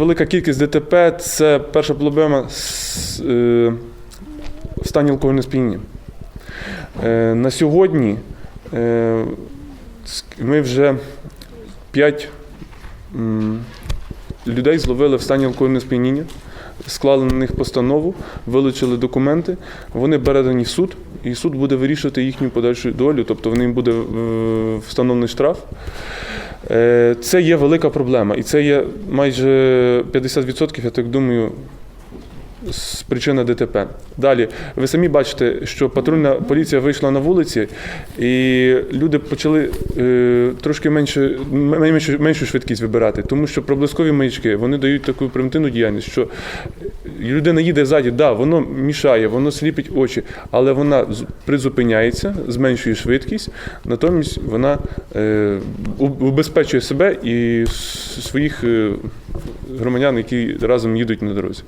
Велика кількість ДТП це перша проблема е, в стані алкогольного сп'яніння. Е, На сьогодні е, ми вже 5 людей зловили в стані алкогольного сп'яніння, склали на них постанову, вилучили документи, вони передані в суд, і суд буде вирішувати їхню подальшу долю, тобто в ним буде встановлений штраф. Е, Це є велика проблема, і це є майже 50%, я так думаю, з причина ДТП. Далі, ви самі бачите, що патрульна поліція вийшла на вулиці, і люди почали е, трошки менше, меншу швидкість вибирати, тому що проблискові маячки вони дають таку примітивну діяльність, що людина їде ззаді, да, воно мішає, воно сліпить очі, але вона призупиняється, зменшує швидкість, натомість вона е, убезпечує себе і своїх е, громадян, які разом їдуть на дорозі.